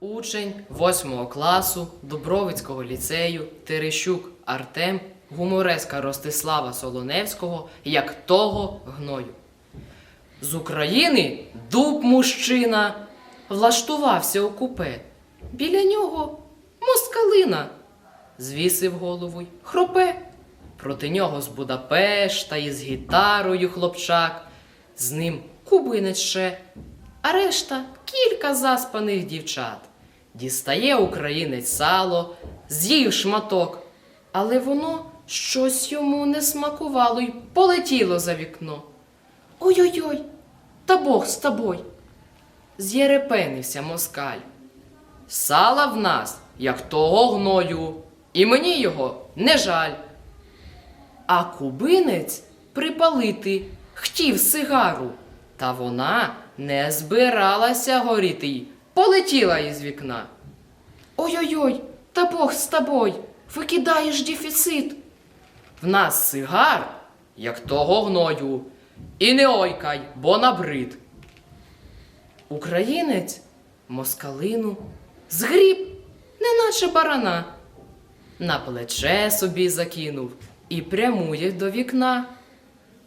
Учень 8 класу Дубровицького ліцею Терещук Артем гумореска Ростислава Солоневського як того гною. З України дуб мужчина влаштувався у купе. Біля нього москалина. Звісив голову й хропе. Проти нього з Будапешта із гітарою хлопчак, з ним кубинець ще, а решта кілька заспаних дівчат. Дістає українець сало, з'їв шматок, але воно щось йому не смакувало й полетіло за вікно. Ой-ой-ой, та Бог з тобой. З'єрепенився москаль. Сала в нас, як того гною, і мені його не жаль. А кубинець припалити хотів сигару, та вона не збиралася горіти й полетіла із вікна. Ой-ой-ой, та Бог з тобой, викидаєш дефіцит. В нас сигар, як того гною, і не ойкай, бо набрид. Українець москалину згріб, неначе барана, на плече собі закинув і прямує до вікна.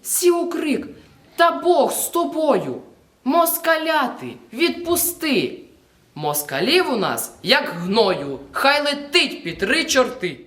Сів у крик, та Бог з тобою, москаляти, відпусти. Москалів у нас, як гною, хай летить під три чорти.